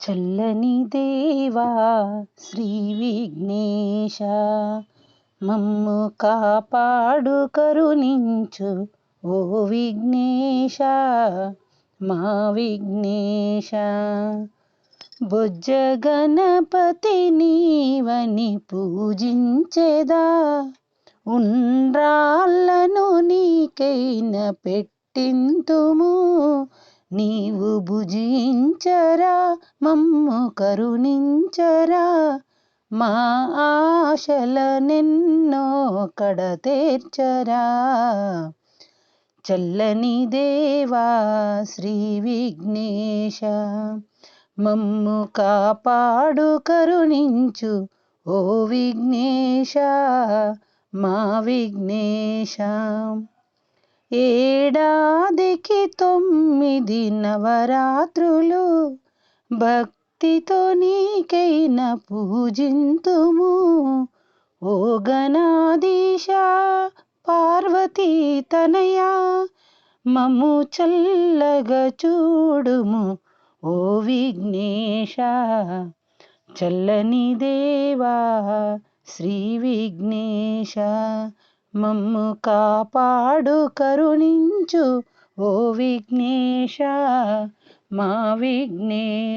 చల్లని దేవా శ్రీ విఘ్నేశ మమ్ము కాపాడు కరుణించు ఓ విఘ్నేశ మా విఘ్నేశ. బొజ్జ గణపతి నీవని పూజించేదా ఉండ్రాళ్ళను నీకైన పెట్టింతుము. నీవు భుజించరా మమ్ము కరుణించరా. మా ఆశలనెన్నో కడతేర్చరా. చల్లని దేవా శ్రీ విఘ్నేశ మమ్ము కాపాడు కరుణించు ఓ విఘ్నేశ మా విఘ్నేశ. ఏడాదికి తొమ్మిది నవరాత్రులు భక్తితో నీకైన పూజింతుము. ఓ గణాధీశ పార్వతీ తనయా మము చల్లగా చూడుము. ఓ విఘ్నేశ చల్లని దేవా శ్రీ విఘ్నేశ మమ్ము కాపాడు కరుణించు ఓ విఘ్నేశ మా విఘ్నే